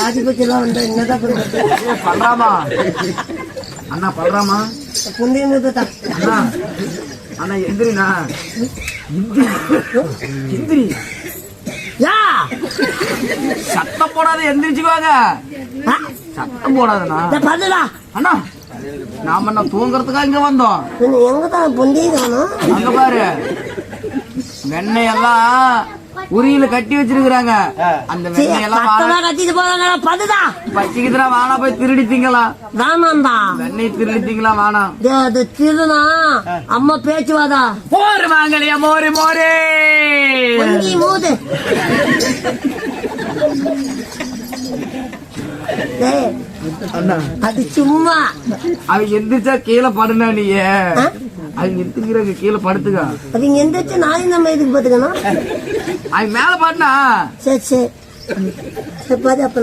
ஆதிபட்சம் எல்லாம் வந்தா என்னதான் பல்ராமா அண்ணா புந்தியம் தான். அண்ணா அண்ணா எந்திரிண்ணா எந்திரி. எந்திரி. யா! சத்தம் போடாத எந்திரிச்சுக்குவாங்க சத்தம் போடாதண்ணா. அண்ணா நாம என்ன தூங்குறதுக்கா இங்க வந்தோம். எங்க தான் காணும் அங்க பாரு. வெண்ணெய் எல்லாம் உரியில கட்டி வச்சிருக்கிறாங்க. அந்த வெண்ணெய் எல்லாம் வாழ கட்டமா கட்டிட்டு போறாங்க பண்ணுடா பச்சிக்குதுரா வானா போய் திருடித்தீங்களா வேணாம்டா வெண்ணெய் டேய், அது திருனா அம்மா பேச்சுவாதா? மோரு வாங்கலையா மோரு மோரு! மூது டேய், அண்ணா அது சும்மா. அவங்க எந்திரிச்சா கீழே படுனா ஆ? அவங்க எந்திரிக்கிறாங்க கீழே படுத்துக்க. அது இங்க எந்திரிச்சு நாளைக்கு நம்ம எதுக்கு பாத்துக்கணும் அவங்க மேல பாட்டுனா சரி சரி. அப்ப